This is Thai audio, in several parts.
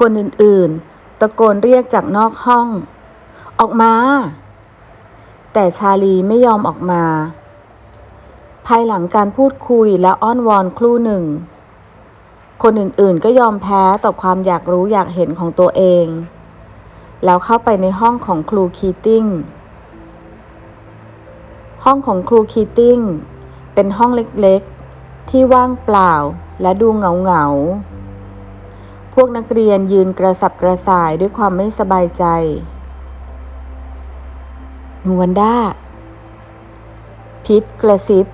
คนอื่นๆ ตะโกนเรียกจากนอกห้อง ออกมา แต่ชาลีไม่ยอมออกมา ภายหลังการพูดคุยและอ้อนวอนครู่หนึ่ง คนอื่นๆก็ยอมแพ้ต่อความอยากรู้อยากเห็นของตัวเอง แล้วเข้าไปในห้องของครูคีติ้งห้องของครูคีติ้งเป็นห้องเล็กๆ ที่ว่างเปล่าและดูเหงาๆพ วกนักเรียนยืนกระสับกระส่ายด้วยความไม่สบายใจนูวันด้า พิษกระซิบ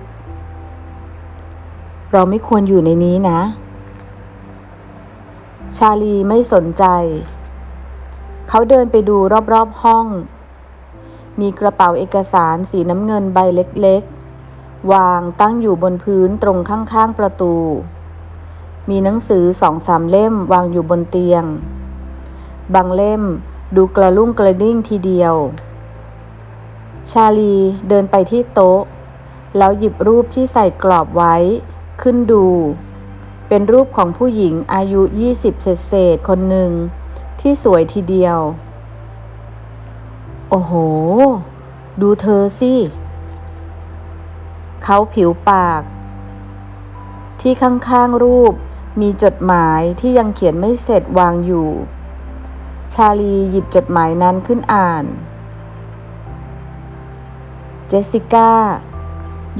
เราไม่ควรอยู่ในนี้นะ ชาลีไม่สนใจ เขาเดินไปดูรอบๆห้อง มีกระเป๋าเอกสารสีน้ำเงินใบเล็กๆ วางตั้งอยู่บนพื้นตรงข้างๆประตู มีหนังสือสองสามเล่มวางอยู่บนเตียง บางเล่มดูกระลุ่งกระดิ่งทีเดียว ชาลีเดินไปที่โต๊ะ แล้วหยิบรูปที่ใส่กรอบไว้ ขึ้นดู เป็นรูปของผู้หญิงอายุ 20 เศษเศษคนหนึ่ง ที่สวยทีเดียว โอ้โห ดูเธอสิ เขาผิวปาก ที่ข้างๆรูป มีจดหมายที่ยังเขียนไม่เสร็จวางอยู่ ชาลีหยิบจดหมายนั้นขึ้นอ่าน เจสสิก้า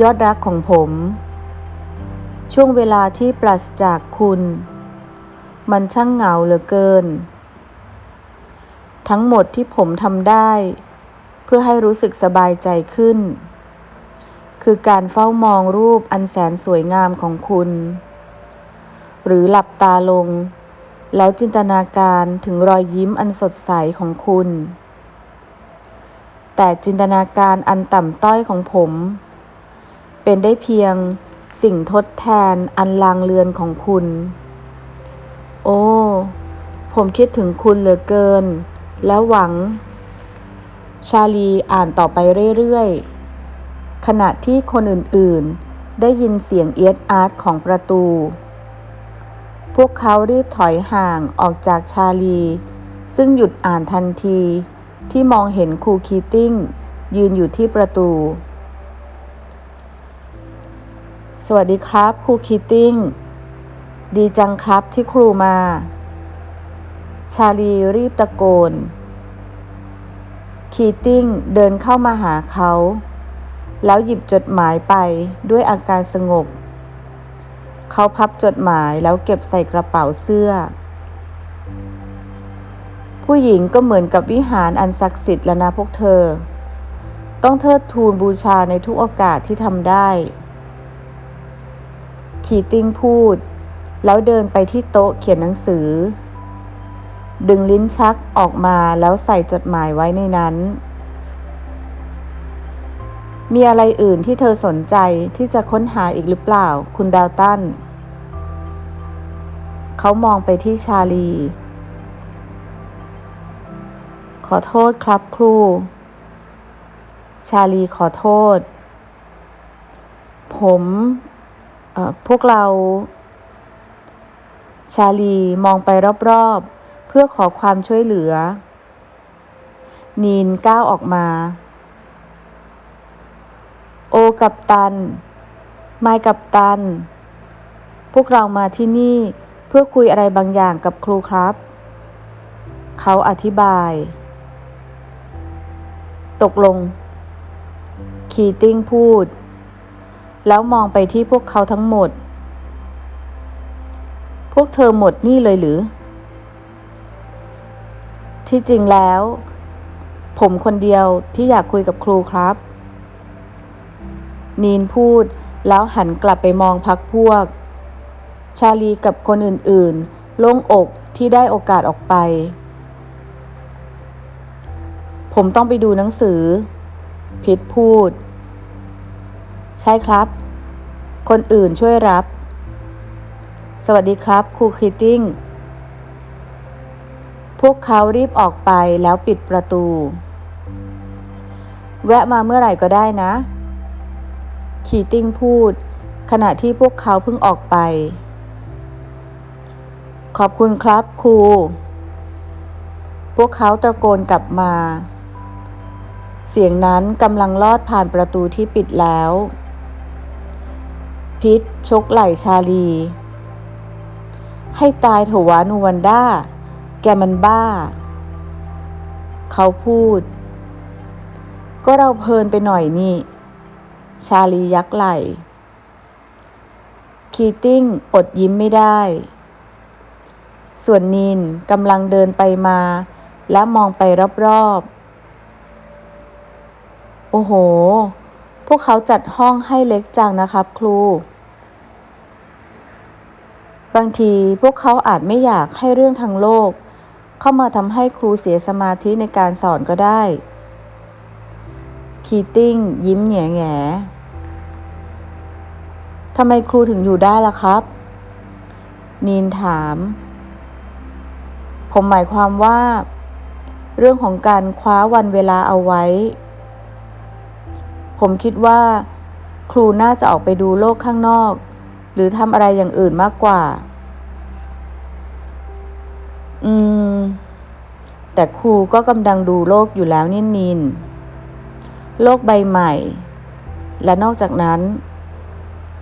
ยอดรักของผม ช่วงเวลาที่ปราศจากคุณ มันช่างเหงาเหลือเกิน ทั้งหมดที่ผมทำได้ เพื่อให้รู้สึกสบายใจขึ้น คือการเฝ้ามองรูปอันแสนสวยงามของคุณ หรือหลับตาลง แล้วจินตนาการถึงรอยยิ้มอันสดใสของคุณ แต่จินตนาการอันต่ำต้อยของผม เป็นได้เพียงสิ่งทดแทนอันลางเลือนของคุณ โอ้ ผมคิดถึงคุณเหลือเกิน แล้วหวัง ชาลีอ่านต่อไปเรื่อยๆ ขณะที่คนอื่นๆ ได้ยินเสียงเอียดอาร์ตของประตู พวกเขารีบถอยห่างออกจากชาลี ซึ่งหยุดอ่านทันที ที่มองเห็นครูคีติ้ง ยืนอยู่ที่ประตู สวัสดีครับครูคีติ้ง ดีจังครับที่ครูมา ชาลีรีบตะโกน คีติ้งเดินเข้ามาหาเขา แล้วหยิบจดหมายไปด้วยอาการสงบ เขาพับจดหมายแล้วเก็บใส่กระเป๋าเสื้อ ผู้หญิงก็เหมือนกับวิหารอันศักดิ์สิทธิ์แล้วนะพวกเธอ ต้องเทิดทูนบูชาในทุกโอกาสที่ทำได้ คีติ้งพูด แล้วเดินไปที่โต๊ะเขียนหนังสือ ดึงลิ้นชักออกมาแล้วใส่จดหมายไว้ในนั้น มีอะไรอื่นที่เธอสนใจที่จะค้นหาอีกหรือเปล่า คุณดาวตัน เขามองไปที่ชาลี ขอโทษครับครู ชาลีขอโทษ ผมพวกเรา ชาลีมองไปรอบๆ เพื่อขอความช่วยเหลือ นีนก้าวออกมา โอกับตันไม่กับตัน พวกเรามาที่นี่เพื่อคุยอะไรบางอย่างกับครูครับ เขาอธิบาย ตกลง คีติ้งพูด แล้วมองไปที่พวกเขาทั้งหมด พวกเธอหมดนี่เลยหรือ ที่จริงแล้ว ผมคนเดียวที่อยากคุยกับครูครับ นีนพูด แล้วหันกลับไปมองพักพวก ชาลีกับคนอื่นๆ โล่งอกที่ได้โอกาสออกไป ผมต้องไปดูหนังสือ พิษพูด ใช่ครับ คนอื่นช่วยรับ สวัสดีครับครูคิตติ้งพวกเขารีบออกไปแล้วปิดประตู แวะมาเมื่อไหร่ก็ได้นะ คีติ้งพูด ขณะที่พวกเขาเพิ่งออกไป ขอบคุณครับครู พวกเขาตะโกนกลับมา เสียงนั้นกำลังลอดผ่านประตูที่ปิดแล้ว พิษชกไหล่ชาลี ให้ตายเถวะนูวันด้า แกมันบ้า เขาพูด ก็เราเพลินไปหน่อยนี่ ชาลียักไหลคีติ้งอดยิ้มไม่ได้ ส่วนนินกำลังเดินไปมา และมองไปรอบๆ โอ้โห พวกเขาจัดห้องให้เล็กจังนะครับครู บางทีพวกเขาอาจไม่อยากให้เรื่องทางโลก เข้ามาทำให้ครูเสียสมาธิในการสอนก็ได้ คีติ้ง ยิ้มแง่แง่ทำไมครูถึงอยู่ได้ล่ะครับ นีนถาม ผมหมายความว่า เรื่องของการคว้าวันเวลาเอาไว้ ผมคิดว่า ครูน่าจะออกไปดูโลกข้างนอก หรือทำอะไรอย่างอื่นมากกว่า อืม แต่ครูก็กำลังดูโลกอยู่แล้วนี่นิน โลกใบใหม่ และนอกจากนั้น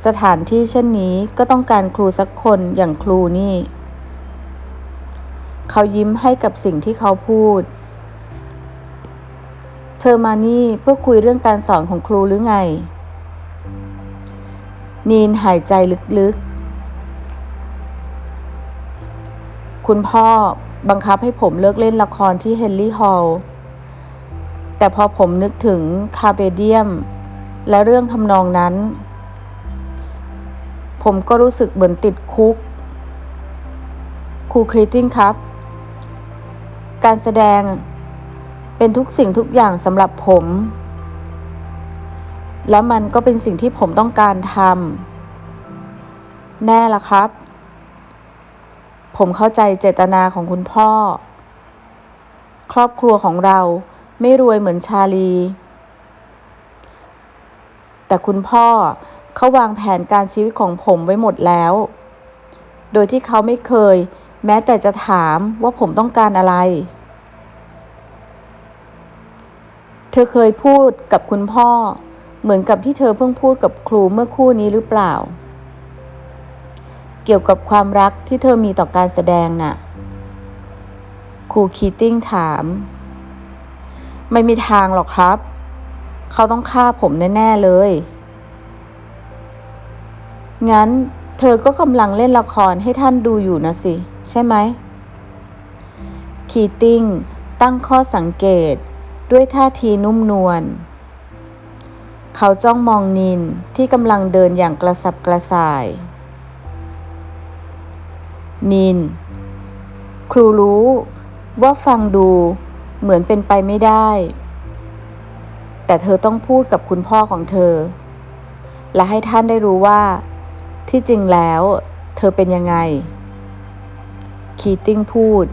สถานที่เช่นนี้ก็ต้องการครูสักคนอย่างครูนี่ เขายิ้มให้กับสิ่งที่เขาพูด เธอมานี่เพื่อคุยเรื่องการสอนของครูหรือไง นีนหายใจลึกๆ คุณพ่อบังคับให้ผมเลิกเล่นละครที่เฮนรี่ฮอลล์ แต่พอผมนึกถึงคาเบเดียม และเรื่องทำนองนั้น ผมก็รู้สึกเหมือนติดคุกครูคริตติ้งครับ การแสดงเป็นทุกสิ่งทุกอย่างสำหรับผม แล้วมันก็เป็นสิ่งที่ผมต้องการทำแน่ละครับ ผมเข้าใจเจตนาของคุณพ่อ ครอบครัวของเรา ไม่รวยเหมือนชาลี แต่คุณพ่อเขาวางแผนการชีวิตของผมไว้หมดแล้ว โดยที่เขาไม่เคย แม้แต่จะถามว่าผมต้องการอะไร เธอเคยพูดกับคุณพ่อ เหมือนกับที่เธอเพิ่งพูดกับครูเมื่อคู่นี้หรือเปล่า เกี่ยวกับความรักที่เธอมีต่อการแสดงน่ะครูคีติ้งถาม ไม่มีทางหรอกครับ เขาต้องฆ่าผมแน่ ๆ เลย งั้นเธอก็กำลังเล่นละครให้ท่านดูอยู่นะสิ ใช่ไหม คีติ้งตั้งข้อสังเกตด้วยท่าทีนุ่มนวล เขาจ้องมองนินที่กำลังเดินอย่างกระสับกระส่าย นิน ครูรู้ว่าฟังดู เหมือนเป็นไปไม่ได้ แต่เธอต้องพูดกับคุณพ่อของเธอ และให้ท่านได้รู้ว่า ที่จริงแล้ว เธอเป็นยังไง คีติ้งพูด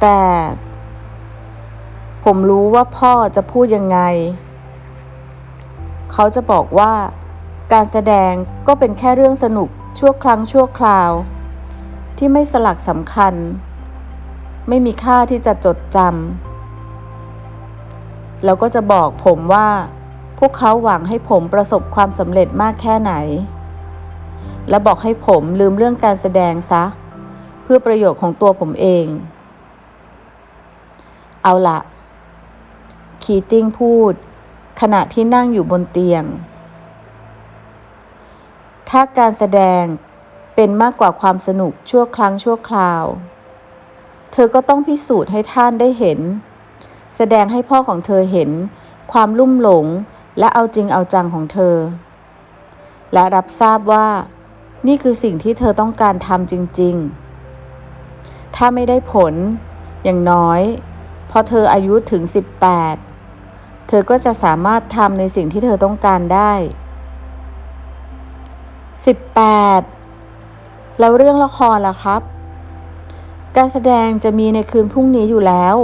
แต่ ผมรู้ว่าพ่อจะพูดยังไง เขาจะบอกว่าการแสดงก็เป็นแค่เรื่องสนุกชั่วครั้งชั่วคราว ที่ไม่สลักสำคัญ ไม่มีค่าที่จะจดจำแล้วก็จะบอกผมว่า พวกเขาหวังให้ผมประสบความสำเร็จมากแค่ไหน และบอกให้ผมลืมเรื่องการแสดงซะ เพื่อประโยชน์ของตัวผมเอง เอาละคีติ้งพูด ขณะที่นั่งอยู่บนเตียง ถ้าการแสดงเป็นมากกว่าความสนุกชั่วครั้งชั่วคราว เธอก็ต้องพิสูจน์ให้ท่านได้เห็น แสดงให้พ่อของเธอเห็น ความลุ่มหลงและเอาจริงเอาจังของเธอ และรับทราบว่า นี่คือสิ่งที่เธอต้องการทำจริง ๆ ถ้าไม่ได้ผล อย่างน้อย พอเธออายุถึง 18 เธอก็จะสามารถทำในสิ่งที่เธอต้องการได้ 18 แล้วเรื่องละครล่ะครับ การแสดงจะมีในคืนพรุ่งนี้อยู่แล้ว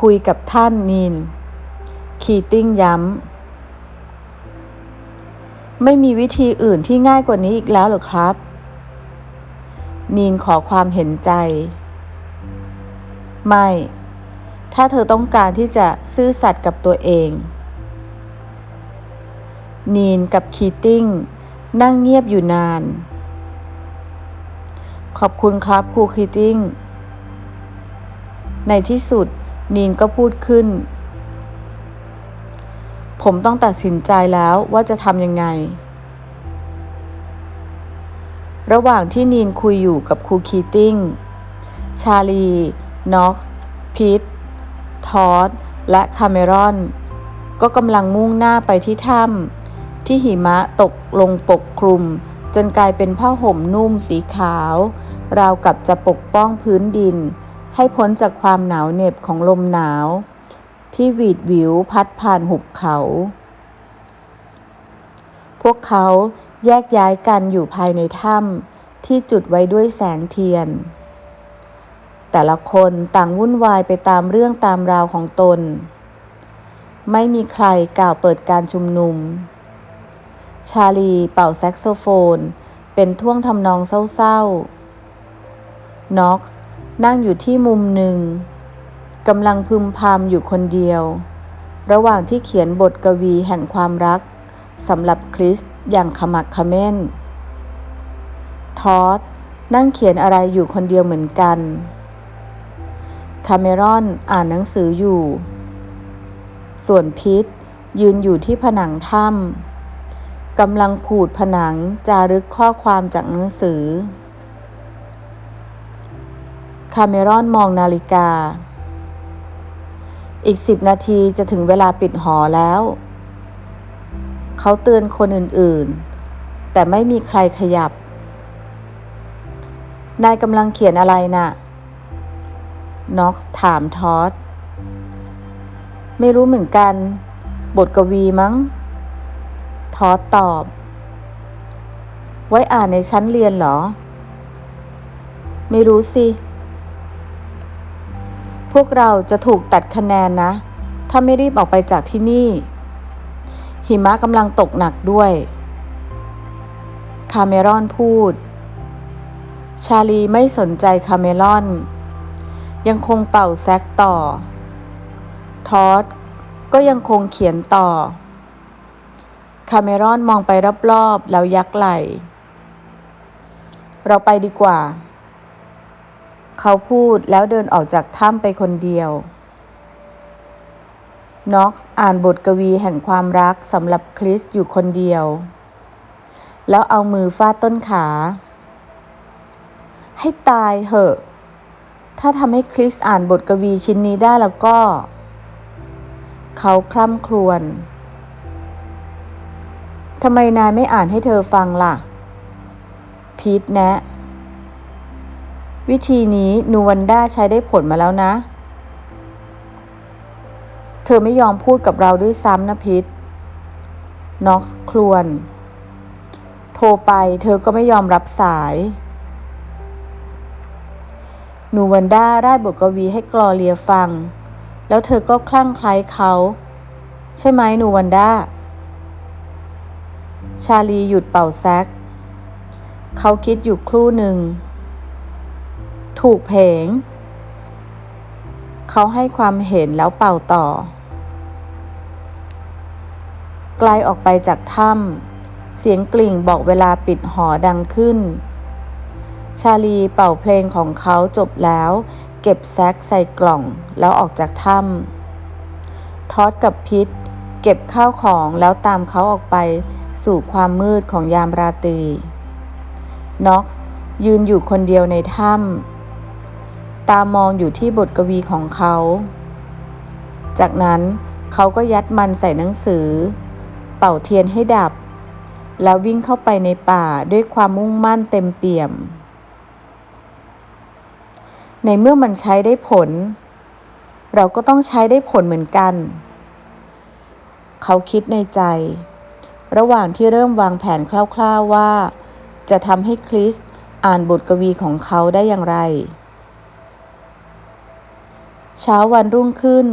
คุยกับท่านนิน คีติ้งย้ำ ไม่มีวิธีอื่นที่ง่ายกว่านี้อีกแล้วหรอครับ นีนขอความเห็นใจ ไม่ ถ้าเธอต้องการที่จะซื่อสัตย์กับตัวเอง นีนกับคีติ้งนั่งเงียบอยู่นาน ขอบคุณครับครูคีติ้ง ในที่สุดนีนก็พูดขึ้น ผมต้องตัดสินใจแล้วว่าจะทำยังไง ระหว่างที่นีนคุยอยู่กับครูคีติ้ง ชาลี น็อกซ์พีททอดและคาเมรอน ก็กำลังมุ่งหน้าไปที่ถ้ำที่หิมะตกลงปกคลุม จนกลายเป็นผ้าห่มนุ่มสีขาว ราวกับจะปกป้องพื้นดิน ให้พ้นจากความหนาวเหน็บของลมหนาว ที่หวีดวิวพัดผ่านหุบเขา พวกเขาแยกย้ายกันอยู่ภายในถ้ำที่จุดไว้ด้วยแสงเทียน แต่ละคนต่างวุ่นวายไปตามเรื่องตามราวของตน ไม่มีใครกล่าวเปิดการชุมนุม ชาลีเป่าแซกโซโฟน เป็นท่วงทำนองเศร้าๆ น็อกซ์นั่งอยู่ที่มุมหนึ่งกำลังพึมพำอยู่คนเดียว ระหว่างที่เขียนบทกวีแห่งความรักสำหรับคริสอย่างขมักเขม้น ทอดนั่งเขียนอะไรอยู่คนเดียวเหมือนกัน คาเมรอนอ่านหนังสืออยู่ ส่วนพิษยืนอยู่ที่ผนังถ้ำกำลังขูดผนังจารึกข้อความจากหนังสือาเมรอนมองนาฬิกา อีกสิบนาทีจะถึงเวลาปิดหอแล้ว เขาเตือนคนอื่นๆ แต่ไม่มีใครขยับ นายกำลังเขียนอะไรนะ่ะ น็อกซ์ถามทอดไม่รู้เหมือนกัน บทกวีมั้ง ทอดตอบ ไว้อ่านในชั้นเรียนเหรอ ไม่รู้สิ พวกเราจะถูกตัดคะแนนนะ ถ้าไม่รีบออกไปจากที่นี่ หิมะกำลังตกหนักด้วย คาเมรอนพูด ชาลีไม่สนใจคาเมรอน ยังคงเป่าแซกต่อ ทอดก็ยังคงเขียนต่อ คาเมรอนมองไปรอบๆ แล้วยักไหล่เราไปดีกว่า เขาพูดแล้วเดินออกจากถ้ำไปคนเดียว น็อกซ์อ่านบทกวีแห่งความรักสำหรับคริสอยู่คนเดียว แล้วเอามือฟาดต้นขา ให้ตายเหอะ ถ้าทำให้คริสอ่านบทกวีชิ้นนี้ได้แล้วก็ เขาคล่ำครวญทำไมนายไม่อ่านให้เธอฟังล่ะ พีทแนะ วิธีนี้นูวันด้าใช้ได้ผลมาแล้วนะ เธอไม่ยอมพูดกับเราด้วยซ้ำนะพิทน็อกซ์ครวน โทรไปเธอก็ไม่ยอมรับสายนูวันด้าร่ายบทกวีให้กลอเลียฟัง แล้วเธอก็คลั่งไคล้เขา ใช่ไหมนูวันด้า ชาลีหยุดเป่าแซก เขาคิดอยู่ครู่หนึ่ง ถูกเพลงเขาให้ความเห็นแล้วเป่าต่อ ไกลออกไปจากถ้ำเสียงกลิ่งบอกเวลาปิดหอดังขึ้น ชาลีเป่าเพลงของเขาจบแล้ว เก็บแซกใส่กล่องแล้วออกจากถ้ำทอดกับพิษ เก็บข้าวของแล้วตามเขาออกไปสู่ความมืดของยามราตรี น็อกซ์ยืนอยู่คนเดียวในถ้ำ ตามองอยู่ที่บทกวีของเขา จากนั้นเขาก็ยัดมันใส่หนังสือ เป่าเทียนให้ดับ แล้ววิ่งเข้าไปในป่าด้วยความมุ่งมั่นเต็มเปี่ยม ในเมื่อมันใช้ได้ผล เราก็ต้องใช้ได้ผลเหมือนกัน เขาคิดในใจ ระหว่างที่เริ่มวางแผนคร่าวๆว่า จะทำให้คริสอ่านบทกวีของเขาได้อย่างไร เช้าวันรุ่งขึ้น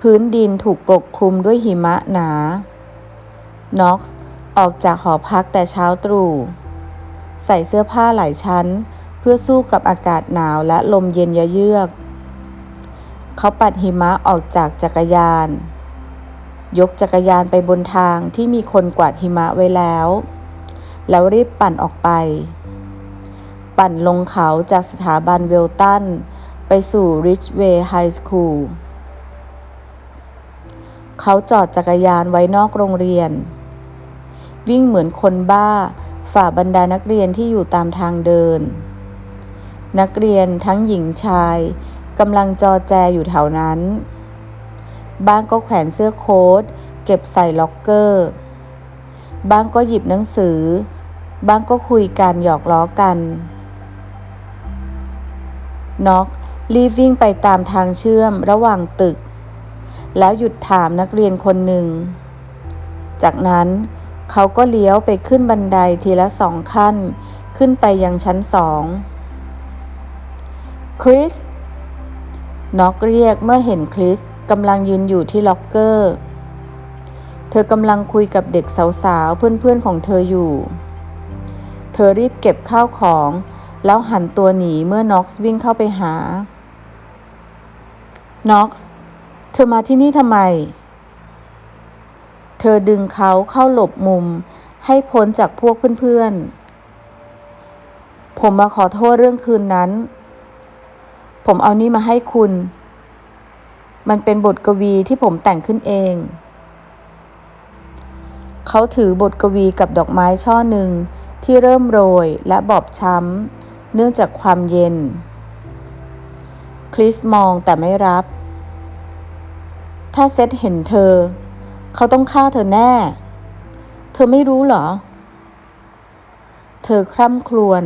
พื้นดินถูกปกคลุมด้วยหิมะหนา น็อกซ์ออกจากหอพักแต่เช้าตรู่ใส่เสื้อผ้าหลายชั้น เพื่อสู้กับอากาศหนาวและลมเย็นยะเยือกเขาปัดหิมะออกจากจักรยาน ยกจักรยานไปบนทางที่มีคนกวาดหิมะไว้แล้ว แล้วรีบปั่นออกไป ปั่นลงเขาจากสถาบันเวลตัน ไปสู่ Ridgeway High School เขาจอดจักรยานไว้นอกโรงเรียน วิ่งเหมือนคนบ้า ฝ่าบรรดานักเรียนที่อยู่ตามทางเดิน นักเรียนทั้งหญิงชายกำลังจอแจอยู่แถวนั้น บ้างก็แขวนเสื้อโค้ทเก็บใส่ล็อกเกอร์ บ้างก็หยิบหนังสือ บ้างก็คุยกันหยอกล้อกันน็อก รีบวิ่งไปตามทางเชื่อมระหว่างตึก แล้วหยุดถามนักเรียนคนหนึ่ง จากนั้นเขาก็เลี้ยวไปขึ้นบันไดทีละสองขั้น ขึ้นไปยังชั้นสองคริสน็อกเรียกเมื่อเห็นคริสกำลังยืนอยู่ที่ล็อกเกอร์ เธอกำลังคุยกับเด็กสาวๆ เพื่อนๆ ของเธออยู่ เธอรีบเก็บข้าวของ แล้วหันตัวหนีเมื่อน็อกซ์วิ่งเข้าไปหา น็อกซ์เธอมาที่นี่ทำไม เธอดึงเขาเข้าหลบมุมให้พ้นจากพวกเพื่อนๆ ผมมาขอโทษเรื่องคืนนั้น ผมเอานี่มาให้คุณ มันเป็นบทกวีที่ผมแต่งขึ้นเอง เขาถือบทกวีกับดอกไม้ช่อหนึ่งที่เริ่มโรยและบอบช้ำ เนื่องจากความเย็น คริสมองแต่ไม่รับ ถ้าเซตเห็นเธอ เขาต้องฆ่าเธอแน่ เธอไม่รู้เหรอ เธอคร่ำครวญ